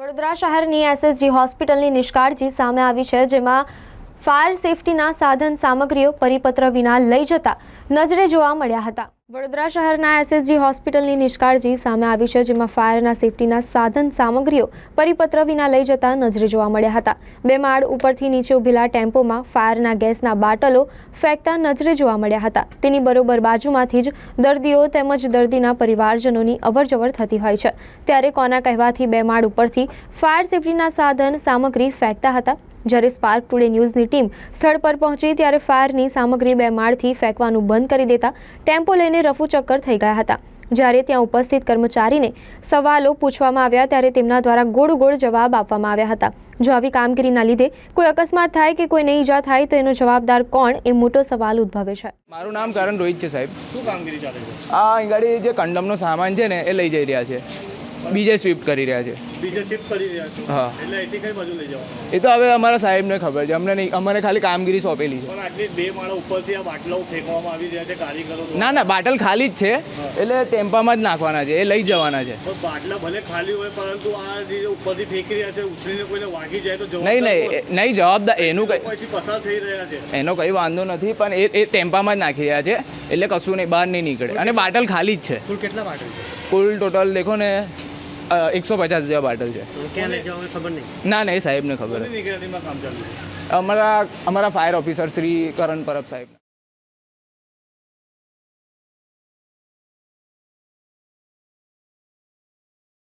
વડોદરા શહેરની એસએસજી હોસ્પિટલની નિષ્કાળજી સામે આવી છે, જેમાં ફાયર સેફટીના સાધન સામગ્રીઓ પરિપત્ર વિના લઈ જતા નજરે જોવા મળ્યા હતા. વડોદરા શહેરના એસએસજી હોસ્પિટલની નિષ્કાળજી સામે આવી છે, જેમાં ફાયરના સેફટીના સાધન સામગ્રીઓ પરિપત્ર વિના લઈ જતા નજરે જોવા મળ્યા હતા. બે માળ ઉપરથી નીચે ઉભેલા ટેમ્પોમાં ફાયરના ગેસના બાટલો ફેંકતા નજરે જોવા મળ્યા હતા. તેની બરોબર બાજુમાંથી જ દર્દીઓ તેમજ દર્દીના પરિવારજનોની અવરજવર થતી હોય છે. ત્યારે કોના કહેવાથી બે માળ ઉપરથી ફાયર સેફટીના સાધન સામગ્રી ફેંકતા હતા? જ્યારે સ્પાર્ક ટુડે ન્યૂઝની ટીમ સ્થળ પર પહોંચી ત્યારે ફાયરની સામગ્રી બે માળથી ફેંકવાનું બંધ કરી દેતા ટેમ્પો લઈને રફુચક્કર થઈ ગયા હતા. જ્યારે ત્યાં ઉપસ્થિત કર્મચારીને સવાલો પૂછવામાં આવ્યા ત્યારે તેમના દ્વારા ગોળ ગોળ જવાબ આપવામાં આવ્યા હતા. જો આવી કામગીરીના લીધે કોઈ અકસ્માત થાય કે કોઈને ઈજા થાય તો એનો જવાબદાર કોણ એ મોટો સવાલ ઉદ્ભવે છે. મારું નામ કરણ રોહિત છે સાહેબ. શું કામગીરી ચાલે છે? આ ગાડી જે કંડમનો સામાન છે ને એ લઈ જઈ રહ્યા છે. બીજે સ્વિફ્ટ કરી રહ્યા છે. બીજે શિફ્ટ કરી રહ્યા છે. હા. એટલે કઈ બાજુ લઈ જવાનું? એ તો હવે અમારા સાહેબને ખબર છે. અમને નહીં અમારે ખાલી કામગીરી સોંપેલી છે. પણ આટલી બે માળા ઉપરથી આ બાટલો ફેંકવામાં આવી રહ્યા છે કારીગરો ના ના બાટલ ખાલી જ છે. એટલે ટેમ્પામાં જ નાખવાના છે. એ લઈ જવાના છે. બાટલા ભલે ખાલી હોય પરંતુ આ જે ઉપરથી ફેંકી રહ્યા છે ઉછળીને કોઈને વાગી જાય તો નહીં નહીં નહીં જવાબદાર એનું કઈ કંઈ પછી પસાર થઈ રહ્યા છે. એનો કંઈ વાંધો નથી પણ એ એ ટેમ્પામાં જ નાખી રહ્યા છે. એટલે કશું નહીં બહાર નહીં નીકળે. અને બાટલ ખાલી જ છે. કુલ કેટલા બાટલ કુલ ટોટલ દેખો ને એકસો પચાસ જેવા બાટલ છે. ના ના એ સાહેબને ખબર અમારા અમારા ફાયર ઓફિસર શ્રી કરણ પરબ સાહેબ.